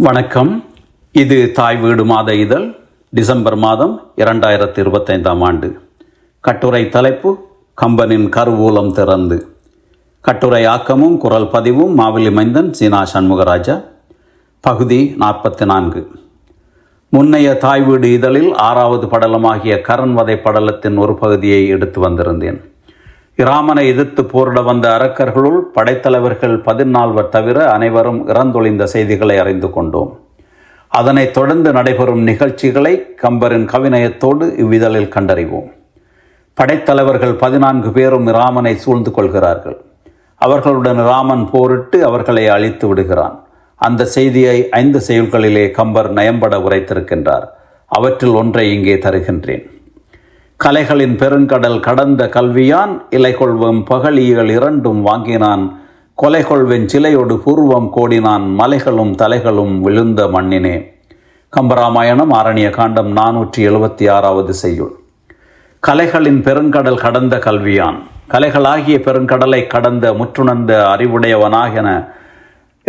வணக்கம். இது தாய் வீடு மாத இதழ் டிசம்பர் மாதம் இரண்டாயிரத்தி இருபத்தைந்தாம் ஆண்டு. கட்டுரை தலைப்பு கம்பனின் கருவூலம் திறந்து. கட்டுரை ஆக்கமும் குரல் பதிவும் மாவிலி மைந்தன் சீனா சண்முகராஜா. பகுதி நாற்பத்தி நான்கு முன்னைய தாய் வீடு இதழில் ஆறாவது படலமாகிய கரண்வதை படலத்தின் ஒரு பகுதியை எடுத்து வந்திருந்தேன். இராமனை எதிர்த்து போரிட வந்த அரக்கர்களுள் படைத்தலைவர்கள் பதினால்வர் தவிர அனைவரும் இறந்தொழிந்த செய்திகளை அறிந்து கொண்டோம். அதனைத் தொடர்ந்து நடைபெறும் நிகழ்ச்சிகளை கம்பரின் கவிநயத்தோடு இவ்விதழில் கண்டறிவோம். படைத்தலைவர்கள் பதினான்கு பேரும் இராமனை சூழ்ந்து கொள்கிறார்கள். அவர்களுடன் இராமன் போரிட்டு அவர்களை அழித்து விடுகிறான். அந்த செய்தியை ஐந்து செயல்களிலே கம்பர் நயம்பட உரைத்திருக்கின்றார். அவற்றில் ஒன்றை இங்கே தருகின்றேன். கலைகளின் பெருங்கடல் கடந்த கல்வியான் இலைகொள்வம் பகலியல் இரண்டும் வாங்கினான். கொலை கொள்வின் சிலையொடு பூர்வம் கோடினான் மலைகளும் தலைகளும் விழுந்த மண்ணினே. கம்பராமாயணம் ஆரண்ய காண்டம் நானூற்றி எழுபத்தி ஆறாவது செய்யுள். கலைகளின் பெருங்கடல் கடந்த கல்வியான். கலைகளாகிய பெருங்கடலை கடந்த முற்றுணர்ந்த அறிவுடையவனாகென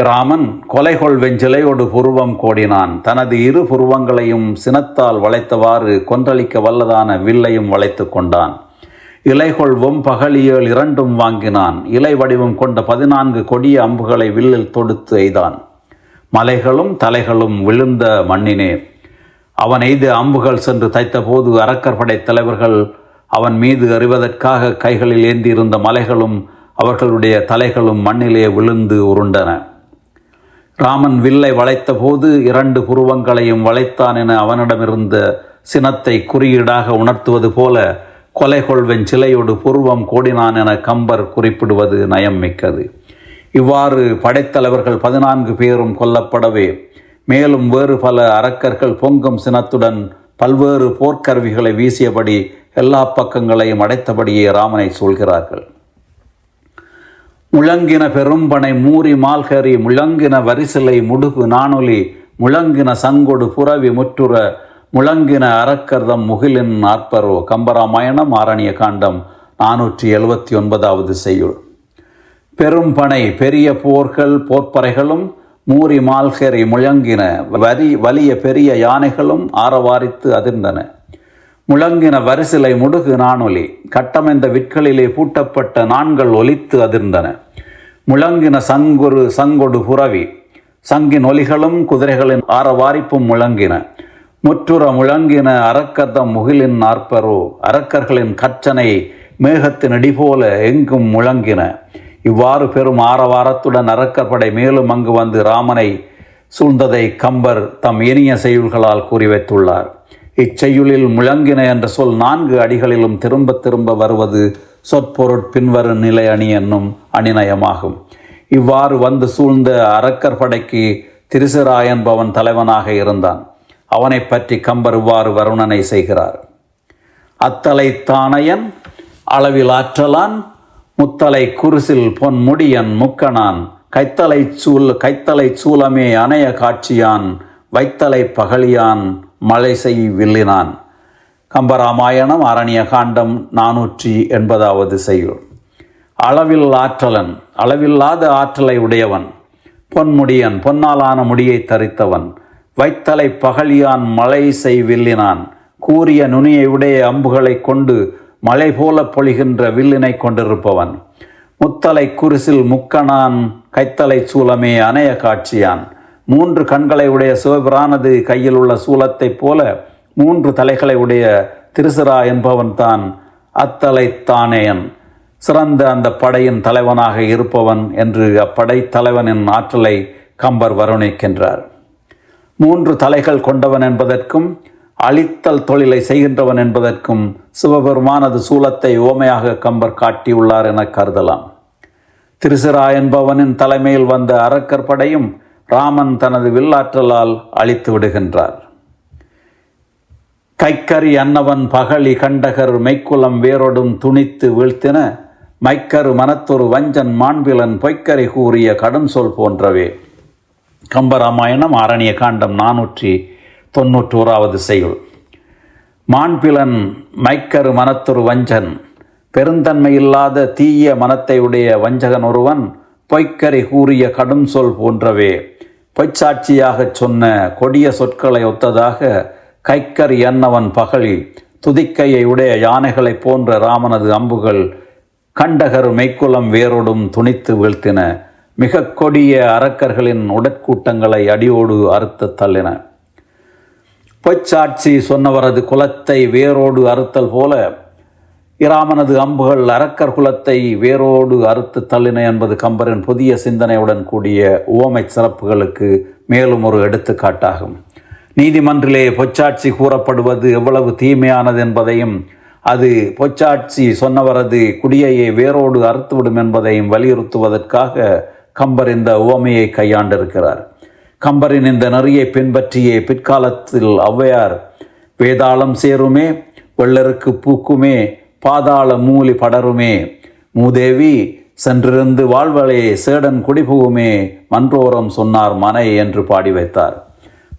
ராமன் கொலைகொள் வெஞ்சிலையோடு புருவம் கோடினான். தனது இரு புருவங்களையும் சினத்தால் வளைத்தவாறு கொன்றளிக்க வல்லதான வில்லையும் வளைத்து கொண்டான். இலைகொள்வும் பகலியல் இரண்டும் வாங்கினான். இலை வடிவம் கொண்ட பதினான்கு கொடிய அம்புகளை வில்லில் தொடுத்து எய்தான். மலைகளும் தலைகளும் விழுந்த மண்ணினே. அவன் எய்து அம்புகள் சென்று தைத்தபோது அரக்கற்படை தலைவர்கள் அவன் மீது அறிவதற்காக கைகளில் ஏந்தியிருந்த மலைகளும் அவர்களுடைய தலைகளும் மண்ணிலே விழுந்து உருண்டன. ராமன் வில்லை வளைத்தபோது இரண்டு புருவங்களையும் வளைத்தான் என அவனிடமிருந்த சினத்தை குறியீடாக உணர்த்துவது போல கொலை கொள்வன் சிலையோடு புருவம் கோடினான் என கம்பர் குறிப்பிடுவது நயம் மிக்கது. இவ்வாறு படைத்தலைவர்கள் பதினான்கு பேரும் கொல்லப்படவே மேலும் வேறு பல அரக்கர்கள் பொங்கும் சினத்துடன் பல்வேறு போர்க்கருவிகளை வீசியபடி எல்லா பக்கங்களையும் அடைத்தபடியே ராமனை சொல்கிறார்கள் முழங்கின பெரும்பனை மூரி மால்கரி முழங்கின வரிசிலை முடுகு நானொலி முழங்கின சங்கொடு புறவி முற்றுற முழங்கின அறக்கர்தம் முகிலின் ஆர்ப்பரோ கம்பராமாயணம் ஆரணிய காண்டம் நானூற்றி எழுபத்தி ஒன்பதாவது செய்யுள். பெரும்பனை பெரிய போர்கள் போர்ப்பறைகளும் மூரி மால்கரி முழங்கின வரி வலிய பெரிய யானைகளும் ஆரவாரித்து அதிர்ந்தன. முழங்கின வரிசிலை முடுகு நானொலி கட்டமைந்த விற்களிலே பூட்டப்பட்ட நான்கள் ஒலித்து அதிர்ந்தன. முழங்கின சங்குரு சங்கொடு புறவி சங்கின் ஒலிகளும் குதிரைகளின் ஆரவாரிப்பும் முழங்கின. முற்றுற முழங்கின அரக்கதம் முகிலின் நாற்பரோ. அரக்கர்களின் கற்றனை மேகத்தின் அடிபோல எங்கும் முழங்கின. இவ்வாறு பெரும் ஆரவாரத்துடன் அரக்கர் படை மேலும் அங்கு வந்து ராமனை சூழ்ந்ததை கம்பர் தம் இனிய செய்யுள்களால் கூறி வைத்துள்ளார் இச்செய்யுளில் முழங்கின என்ற சொல் நான்கு அடிகளிலும் திரும்ப திரும்ப வருவது சொற்பொருட் பின்வரும் நிலை அணி என்னும் அணிநயமாகும் இவ்வாறு வந்து சூழ்ந்த அரக்கர் படைக்கு திருசிரா என்பவன் தலைவனாக இருந்தான். அவனை பற்றி கம்பர் இவ்வாறு வருணனை செய்கிறார். அத்தலை தானையன் அளவில் ஆற்றலான் முத்தலை குருசில் பொன் முடியன் கைத்தலை சூல் கைத்தலை சூலமே அணைய காட்சியான் வைத்தலை பகலியான் மழை செய் வில்லினான். கம்பராமாயணம் அரணிய காண்டம் நானூற்றி எண்பதாவது செய்யுள். அளவில் ஆற்றலன் அளவில்லாத ஆற்றலை உடையவன் பொன்முடியன் பொன்னாலான முடியை தரித்தவன் வைத்தலை பகலியான் மலை செய் வில்லினான். கூறிய நுனியை உடைய அம்புகளை கொண்டு மலை போல பொழிகின்ற வில்லினை கொண்டிருப்பவன். முத்தலை குரிசில் முக்கனான் கைத்தலை சூலமே அணைய காட்சியான். மூன்று கண்களை உடைய சிவபிரானது கையில் உள்ள சூலத்தைப் போல மூன்று தலைகளை உடைய திருசிரா என்பவன் தான் அத்தலை தானேயன் சிறந்த அந்த படையின் தலைவனாக இருப்பவன் என்று அப்படை தலைவனின் ஆற்றலை கம்பர் வருணிக்கின்றார். மூன்று தலைகள் கொண்டவன் என்பதற்கும் அழித்தல் தொழிலை செய்கின்றவன் என்பதற்கும் சிவபெருமானது சூலத்தை ஓமையாக கம்பர் காட்டியுள்ளார் என கருதலாம். திருசிரா என்பவனின் தலைமையில் வந்த அரக்கர் படையும் ராமன் தனது வில்லாற்றலால் அழித்து விடுகின்றார். கைக்கறி அன்னவன் பகழி கண்டகர் மெய்க்குலம் வேரொடும் துணித்து வீழ்த்தின மைக்கரு மனத்தொரு வஞ்சன் மாண்பிலன் பொய்க்கரை கூறிய கடும் சொல் போன்றவே. கம்பராமாயணம் ஆரணிய காண்டம் நானூற்றி தொன்னூற்றோராவது செய்யுள். மாண்பிலன் மைக்கரு மனத்தொரு வஞ்சன் பெருந்தன்மை இல்லாத தீய மனத்தை உடைய வஞ்சகன் ஒருவன் பொய்க்கரை கூறிய கடும் சொல் போன்றவே. பொய்ச்சாட்சியாகச் சொன்ன கொடிய சொற்களை ஒத்ததாக கைக்கர் என்னவன் பகழி துதிக்கையை உடைய யானைகளைப் போன்ற ராமனது அம்புகள் கண்டகர் மெய்க்குலம் வேரோடும் துணித்து வீழ்த்தின. மிக கொடிய அரக்கர்களின் உடற்கூட்டங்களை அடியோடு அறுத்த தள்ளின. பொய்ச்சாட்சி சொன்னவரது குலத்தை வேரோடு அறுத்தல் போல இராமனது அம்புகள் அரக்கர் குலத்தை வேரோடு அறுத்து தள்ளின என்பது கம்பரின் புதிய சிந்தனையுடன் கூடிய உவமை சிறப்புகளுக்கு மேலும் ஒரு எடுத்துக்காட்டாகும். நீதிமன்றிலே பொச்சாட்சி கூறப்படுவது எவ்வளவு தீமையானது என்பதையும் அது பொச்சாட்சி சொன்னவரது குடியையை வேரோடு அறுத்துவிடும் என்பதையும் வலியுறுத்துவதற்காக கம்பர் இந்த உவமையை கையாண்டிருக்கிறார். கம்பரின் இந்த நெறியை பின்பற்றியே பிற்காலத்தில் ஔவையார் வேதாளம் சேருமே வெள்ளருக்கு பூக்குமே பாதாள மூலி படருமே. மூதேவி சென்றிருந்து வாழ்வளே சேடன் குடிபுகுமே மன்றோரம் சொன்னார் மனை என்று பாடி வைத்தார்.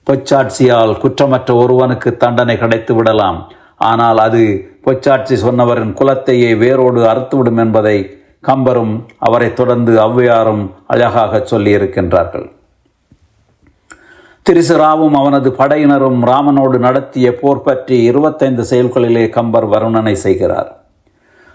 பொச்சாட்சியால் குற்றமற்ற ஒருவனுக்கு தண்டனை கிடைத்து விடலாம். ஆனால் அது பொச்சாட்சி சொன்னவரின் குலத்தையே வேரோடு அறுத்துவிடும் என்பதை கம்பரும் அவரை தொடர்ந்து ஔவையாரும் அழகாக சொல்லியிருக்கின்றார்கள். திரிசுராவும் அவனது படையினரும் ராமனோடு நடத்திய போர் பற்றி இருபத்தைந்து செயல்களிலே கம்பர் வருணனை செய்கிறார்.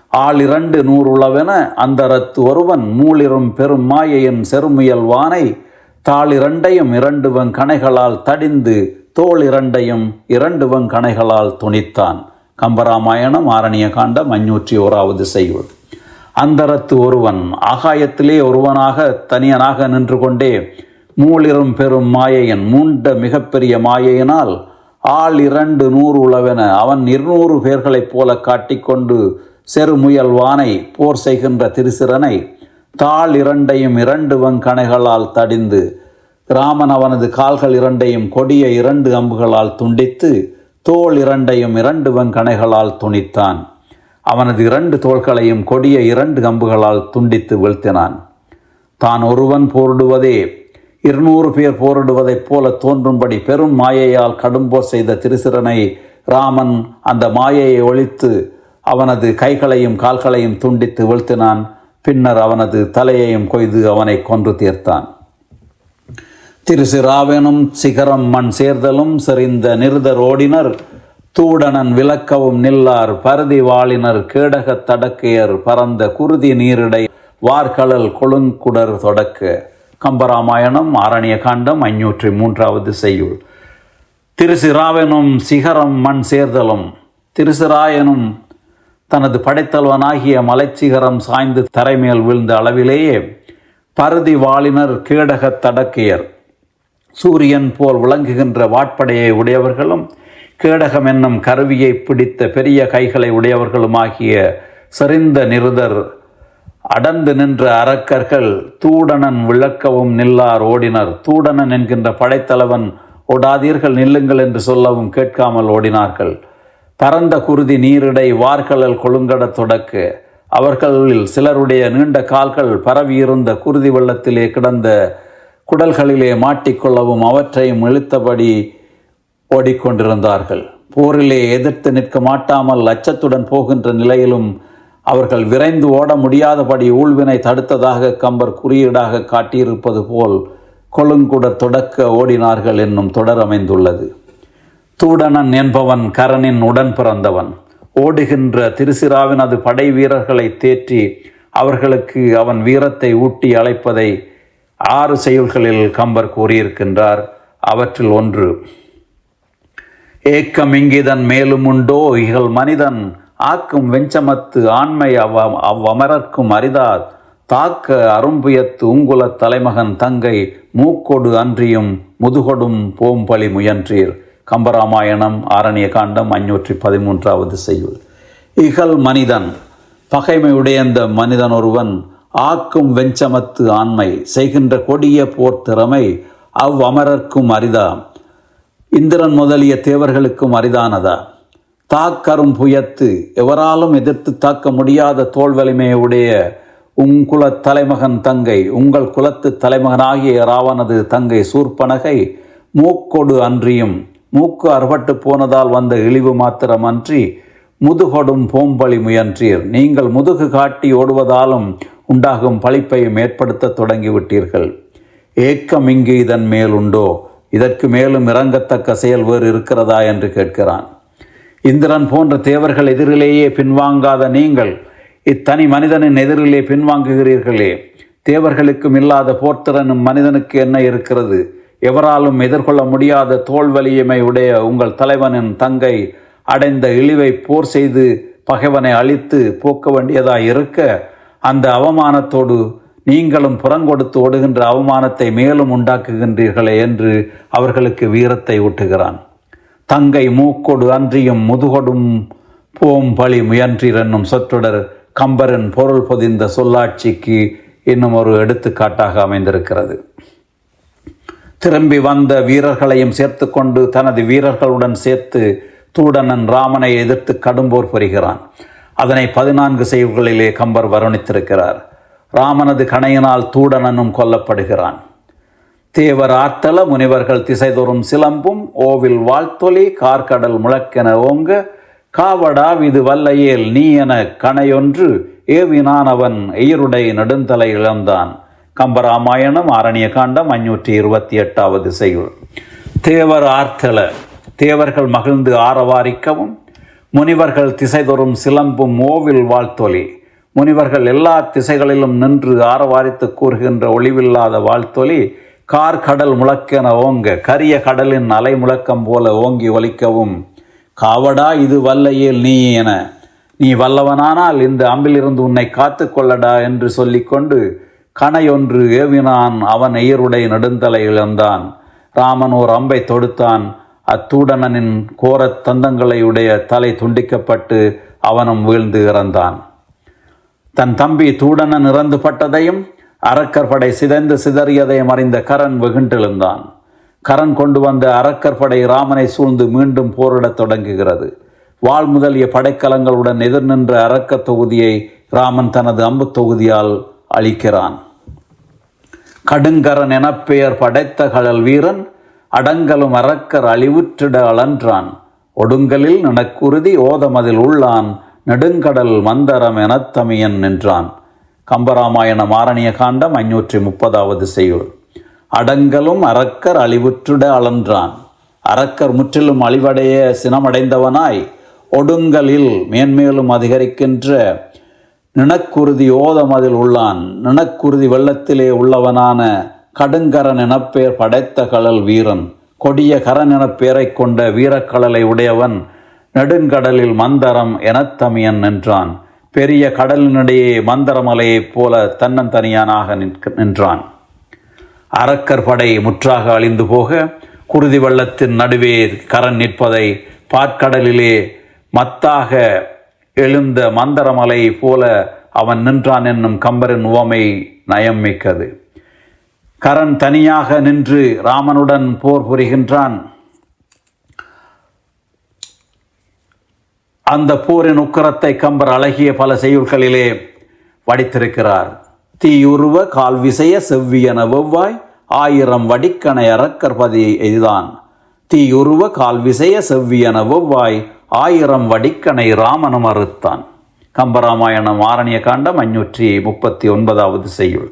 ஆள் இரண்டு நூறுளவென அந்தரத்து ஒருவன் மூளிரும் பெரும் மாயையின் செருமுயல் வானை தாளிரண்டையும் இரண்டு கணைகளால் தடிந்து தோல் இரண்டையும் இரண்டு கணைகளால் துணித்தான். கம்பராமாயணம் ஆரணிய காண்டம் அஞ்சூற்றி ஓராவது செய்யுள். அந்தரத்து ஒருவன் ஆகாயத்திலே ஒருவனாக தனியனாக நின்று கொண்டே மூளிரும் பெரும் மாயையன் மூண்ட மிகப்பெரிய மாயையினால் ஆள் இரண்டு நூறு உளவென அவன் இருநூறு பேர்களைப் போல காட்டிக்கொண்டு செருமுயல் வானை போர் செய்கின்ற திருசிறனை தாள் இரண்டையும் இரண்டு வங்கணைகளால் தடிந்து ராமன் அவனது கால்கள் இரண்டையும் கொடிய இரண்டு அம்புகளால் துண்டித்து தோல் இரண்டையும் இரண்டு வங்கணைகளால் துணித்தான். அவனது இரண்டு தோள்களையும் கொடிய இரண்டு அம்புகளால் துண்டித்து வீழ்த்தினான். தான் ஒருவன் போரிடுவதே இருநூறு பேர் போரிடுவதைப் போல தோன்றும்படி பெரும் மாயையால் கடும்போர் செய்த திருசிறனை ராமன் அந்த மாயையை ஒழித்து அவனது கைகளையும் கால்களையும் துண்டித்து வீழ்த்தினான். பின்னர் அவனது தலையையும் கொய்து அவனை கொன்று தீர்த்தான். திருசிராவெனும் சிகரம் மண் சேர்தலும் செறிந்த நிருதர் ஓடினர். தூடனன் விளக்கவும் நில்லார். பருதி வாளினர் கேடகத் தடக்கையர் பரந்த குருதி நீரிடை. வார்கழல் கொழுங்குடர் தொடக்க. கம்பராமாயணம் ஆரணிய காண்டம் ஐநூற்றி மூன்றாவது செய்யுள். திருசிராவெனும் சிகரம் மண் சேர்தலும் திருசிராயனும் தனது படைத்தல்வனாகிய மலைச்சிகரம் சாய்ந்து தரைமேல் விழுந்த அளவிலேயே பருதி வாளினர் கேடகத் தடக்கையர். சூரியன் போல் விளங்குகின்ற வாட்படையை உடையவர்களும் கேடகம் என்னும் கருவியை பிடித்த பெரிய கைகளை உடையவர்களுமாகிய செறிந்த நிருதர் அடர்ந்து நின்ற அரக்கர்கள் தூடனன் விளக்கவும் நில்லார் ஓடினர். தூடனன் என்கின்ற படைத்தலைவன் ஓடாதீர்கள் நில்லுங்கள் என்று சொல்லவும் கேட்காமல் ஓடினார்கள். பரந்த குருதி நீரிடை வார்களல் கொழுங்கட தொடக்கு. அவர்களில் சிலருடைய நீண்ட கால்கள் பரவியிருந்த குருதி வெள்ளத்திலே கிடந்த குடல்களிலே மாட்டிக்கொள்ளவும் அவற்றையும் இழுத்தபடி ஓடிக்கொண்டிருந்தார்கள். போரிலே எதிர்த்து நிற்க மாட்டாமல் அச்சத்துடன் போகின்ற நிலையிலும் அவர்கள் விரைந்து ஓட முடியாதபடி ஊழ்வினை தடுத்ததாக கம்பர் குறியீடாக காட்டியிருப்பது போல் கொழுங்குடர் தொடக்க ஓடினார்கள் என்னும் தொடர் அமைந்துள்ளது. தூடனன் என்பவன் கரனின் உடன் பிறந்தவன். ஓடுகின்ற திருசிராவினது படை வீரர்களை தேற்றி அவர்களுக்கு அவன் வீரத்தை ஊட்டி அழைப்பதை ஆறு செயல்களில் கம்பர் கூறியிருக்கின்றார். அவற்றில் ஒன்று ஏக்கம் இங்கிதன் மேலும் உண்டோ? இகழ் மனிதன் ஆக்கும் வெஞ்சமத்து ஆண்மை அவ் அவ்வமரர்க்கும் அரிதார். தாக்க அரும்புயத்து உங்குலத் தலைமகன் தங்கை மூக்கொடு அன்றியும் முதுகொடும் போம்பலி முயன்றீர். கம்பராமாயணம் ஆரண்ய காண்டம் அஞ்சூற்றி பதிமூன்றாவது செய்யுள். இகல் மனிதன் பகைமையுடைய இந்த மனிதன் ஒருவன் ஆக்கும் வெஞ்சமத்து ஆண்மை செய்கின்ற கொடிய போர் திறமை அவ் அமரர்க்கும் அரிதா. இந்திரன் முதலிய தேவர்களுக்கும் அரிதானதா? தாக்கரும் புயத்து. எவராலும் எதிர்த்து தாக்க முடியாத தோல் வலிமையுடைய உங்குல தலைமகன் தங்கை உங்கள் குலத்து தலைமகனாகிய ராவனது தங்கை சூர்பனகை மூக்கொடு அன்றியும் மூக்கு அறுபட்டு போனதால் வந்த இழிவு மாத்திரமன்றி முதுகொடும் போம்பலி முயன்றீர். நீங்கள் முதுகு காட்டி ஓடுவதாலும் உண்டாகும் பழிப்பையும் ஏற்படுத்த தொடங்கிவிட்டீர்கள். ஏக்கம் இங்கு இதன் மேல் உண்டோ? இதற்கு மேலும் இறங்கத்தக்க செயல் வேறு இருக்கிறதா? என்று கேட்கிறான். இந்திரன் போன்ற தேவர்கள் எதிரிலேயே பின்வாங்காத நீங்கள் இத்தனி மனிதனின் எதிரிலே பின்வாங்குகிறீர்களே. தேவர்களுக்கும் இல்லாத போர்த்திறனும் மனிதனுக்கு என்ன இருக்கிறது? எவராலும் எதிர்கொள்ள முடியாத தோல்வலியமை உடைய உங்கள் தலைவனின் தங்கை அடைந்த இழிவை போர் செய்து பகைவனை அழித்து போக்க வேண்டியதாக இருக்க அந்த அவமானத்தோடு நீங்களும் புறங்கொடுத்து ஓடுகின்ற அவமானத்தை மேலும் உண்டாக்குகின்றீர்களே என்று அவர்களுக்கு வீரத்தை ஊட்டுகிறான். தங்கை மூக்கொடு அன்றியும் முதுகொடும் போம் பழி முயன்றீர் என்னும் சொற்றொடர் கம்பரின் பொருள் பொதிந்த சொல்லாட்சிக்கு இன்னும் ஒரு எடுத்துக்காட்டாக அமைந்திருக்கிறது. திரும்பி வந்த வீரர்களையும் சேர்த்து கொண்டு தனது வீரர்களுடன் சேர்த்து தூடனன் ராமனை எதிர்த்து கடும்போர் புரிகிறான். அதனை பதினான்கு செய்வுகளிலே கம்பர் வருணித்திருக்கிறார். ராமனது கணையினால் தூடனனும் கொல்லப்படுகிறான். தேவர் ஆர்த்தல முனிவர்கள் திசைதோறும் சிலம்பும் ஓவில் வாழ்த்தொலி கார்கடல் முழக்கென ஓங்க காவடா இது வல்லையேல் நீ என கணையொன்று ஏவினானவன் அவன் எயிருடை நெடுந்தலை இழந்தான். கம்பராமாயணம் ஆரண்ய காண்டம் ஐநூற்றி இருபத்தி எட்டாவது செய்யுள். தேவர் ஆர்த்தல தேவர்கள் மகிழ்ந்து ஆரவாரிக்கவும் முனிவர்கள் திசைதோறும் சிலம்பும் ஓவில் வாழ்த்தொலி. முனிவர்கள் எல்லா திசைகளிலும் நின்று ஆரவாரித்து கூறுகின்ற ஒளிவில்லாத வாழ்த்தொலி கார் கடல் முழக்கென ஓங்க கரிய கடலின் அலை முழக்கம் போல ஓங்கி ஒலிக்கவும் காவடா இது வல்லையில் நீ என நீ வல்லவனானால் இந்த அம்பிலிருந்து உன்னை காத்து கொள்ளடா என்று சொல்லிக்கொண்டு கணையொன்று ஏவினான் அவன் எயருடை நெடுந்தலை இழந்தான். ராமன் ஓர் அம்பை தொடுத்தான். அத்தூடனனின் கோரத் தந்தங்களையுடைய தலை துண்டிக்கப்பட்டு அவனும் வீழ்ந்து இறந்தான். தன் தம்பி தூடனன் இறந்து பட்டதையும் அரக்கற்படை சிதைந்து சிதறியதை அறிந்த கரண் வெகுண்டெழுந்தான். கரண் கொண்டு வந்த அரக்கற்படை ராமனை சூழ்ந்து மீண்டும் போரிடத் தொடங்குகிறது. வாள் முதலிய படைக்கலங்களுடன் எதிர் நின்ற அரக்க தொகுதியை ராமன் தனது அம்பு தொகுதியால் அழிக்கிறான். கடுங்கரன் எனப்பெயர் படைத்த கழல் வீரன் அடங்கலும் அரக்கர் அழிவுற்றிட அளன்றான் ஒடுங்கலில் நனக்குருதி ஓதமதில் உள்ளான் நெடுங்கடல் மந்தரம் எனத்தமியன் நின்றான். கம்பராமாயணம் ஆரணிய காண்டம் ஐநூற்றி முப்பதாவது செய்யுள். அடங்கலும் அரக்கர் அழிவுற்றுட அலன்றான். அரக்கர் முற்றிலும் அழிவடைய சினமடைந்தவனாய் ஒடுங்கலில் மேன்மேலும் அதிகரிக்கின்ற நினக்குருதி ஓதமதில் உள்ளான். நினக்குருதி வெள்ளத்திலே உள்ளவனான கடுங்கரன் எனப்பெயர் படைத்த கடல் வீரன். கொடிய கரன் எனப் கொண்ட வீரக்கடலை உடையவன் நெடுங்கடலில் மந்தரம் எனத்தமியன் நின்றான். பெரிய கடலினிடையே மந்தரமலையைப் போல தன்னந்தனியானாக நிற்க நின்றான். அரக்கர் படை முற்றாக அழிந்து போக குருதி வெள்ளத்தின் நடுவே கரண் நிற்பதை பாற்கடலிலே மத்தாக எழுந்த மந்தரமலை போல அவன் நின்றான் என்னும் கம்பரின் உவமை நயம் மிக்கது. கரண் தனியாக நின்று ராமனுடன் போர் புரிகின்றான். அந்த போரின் உக்கரத்தை கம்பர் அழகிய பல செய்யுள்களிலே வடித்திருக்கிறார். தீயுருவ கால் விசைய செவ்வியன வெவ்வாய் ஆயிரம் வடிக்கணை அறக்கற்பதி இதுதான் தீயுருவ கால் விசைய செவ்வியன வெவ்வாய் ஆயிரம் வடிக்கணை ராமனும் அறுத்தான். கம்பராமாயணம் ஆரணிய காண்டம் அஞ்சூற்றி முப்பத்தி ஒன்பதாவது செய்யுள்.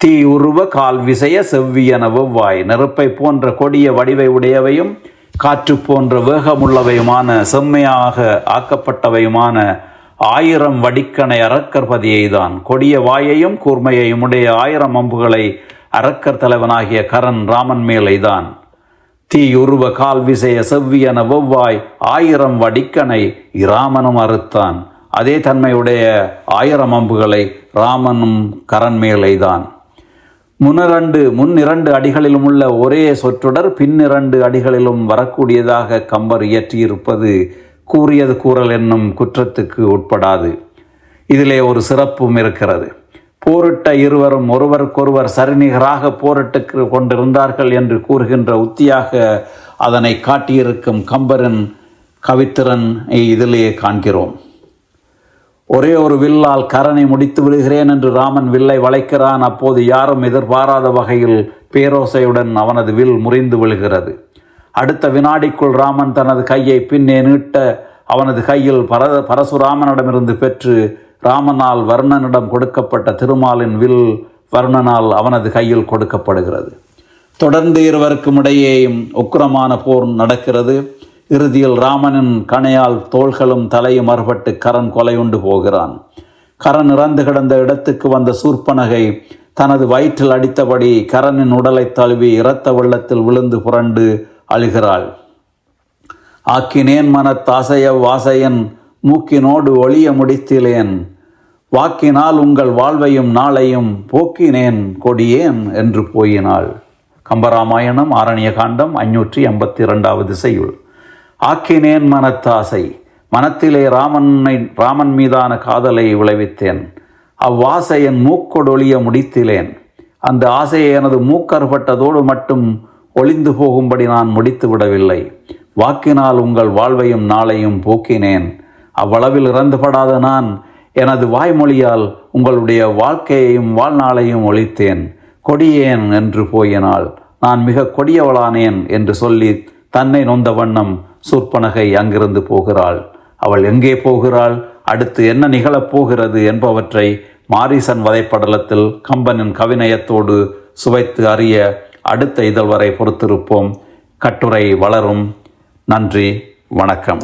தீ உருவ கால் விசைய செவ்வியன வெவ்வாய் நெருப்பை போன்ற கொடிய வடிவை உடையவையும் காற்று போன்ற வேகமுள்ளவையுமான செம்மையாக ஆக்கப்பட்டவையுமான ஆயிரம் வடிக்கணை அரக்கர்பதியை தான் கொடிய வாயையும் கூர்மையையும் உடைய ஆயிரம் அம்புகளை அரக்கர் தலைவனாகிய கரண் ராமன் மேலைதான். தீ உருவ கால் விசைய செவ்வியன வெவ்வாய் ஆயிரம் வடிக்கனை இராமனும் அறுத்தான். அதே தன்மையுடைய ஆயிரம் அம்புகளை ராமனும் கரண் மேலைதான். முன்னிரண்டு முன் இரண்டு அடிகளிலும் உள்ள ஒரே சொற்றொடர் பின்னிரண்டு அடிகளிலும் வரக்கூடியதாக கம்பர் இயற்றியிருப்பது கூறியது கூறல் என்னும் குற்றத்துக்கு உட்படாது. இதிலே ஒரு சிறப்பும் இருக்கிறது. போரிட்ட இருவரும் ஒருவருக்கொருவர் சரிநிகராக போரிட்டு கொண்டிருந்தார்கள் என்று கூறுகின்ற உத்தியாக அதனை காட்டியிருக்கும் கம்பரின் கவித்திறன் இதிலேயே காண்கிறோம். ஒரே ஒரு வில்லால் கரனை முடித்து விடுகிறேன் என்று ராமன் வில்லை வளைக்கிறான். அப்போது யாரும் எதிர்பாராத வகையில் பேரோசையுடன் அவனது வில் முறிந்து விழுகிறது. அடுத்த வினாடிக்குள் ராமன் தனது கையை பின்னே நீட்ட அவனது கையில் பர பரசுராமனிடமிருந்து பெற்று ராமனால் வர்ணனிடம் கொடுக்கப்பட்ட திருமாலின் வில் வர்ணனால் அவனது கையில் கொடுக்கப்படுகிறது. தொடர்ந்து இருவருக்கும் இடையேயும் உக்கிரமான போர் நடக்கிறது. இறுதியில் ராமனின் கணையால் தோள்களும் தலையும் அறுபட்டு கரண் கொலையுண்டு போகிறான். கரன் இறந்து கிடந்த இடத்துக்கு வந்த சூர்ப்பனகை தனது வயிற்றில் அடித்தபடி கரனின் உடலை தழுவி இரத்த வெள்ளத்தில் விழுந்து புரண்டு அழுகிறாள். ஆக்கினேன் மனத்தாசைய வாசையன் மூக்கினோடு ஒளிய முடித்திலேன். வாக்கினால் உங்கள் வாழ்வையும் நாளையும் போக்கினேன் கொடியேன் என்று போயினாள். கம்பராமாயணம் ஆரண்ய காண்டம் ஐநூற்றி எண்பத்தி இரண்டாவது செய்யுள். ஆக்கினேன் மனத்தாசை மனத்திலே ராமனை ராமன் மீதான காதலை விளைவித்தேன். அவ்வாசை என் மூக்கொடொழிய முடித்திலேன். அந்த ஆசையை எனது மூக்கற்பட்டதோடு மட்டும் ஒளிந்து போகும்படி நான் முடித்து விடவில்லை. வாக்கினால் உங்கள் வாழ்வையும் நாளையும் போக்கினேன். அவ்வளவில் இறந்துபடாத நான் எனது வாய்மொழியால் உங்களுடைய வாழ்க்கையையும் வாழ்நாளையும் ஒழித்தேன். கொடியேன் என்று போயினாள் நான் மிக கொடியவளானேன் என்று சொல்லி தன்னை நொந்த வண்ணம் சூர்ப்பனகை அங்கிருந்து போகிறாள். அவள் எங்கே போகிறாள்? அடுத்து என்ன நிகழப் போகிறது என்பவற்றை மாரிசன் வதைப்படலத்தில் கம்பனின் கவிநயத்தோடு சுவைத்து அறிய அடுத்த இதழ் வரை பொறுத்திருப்போம். கட்டுரை வளரும். நன்றி. வணக்கம்.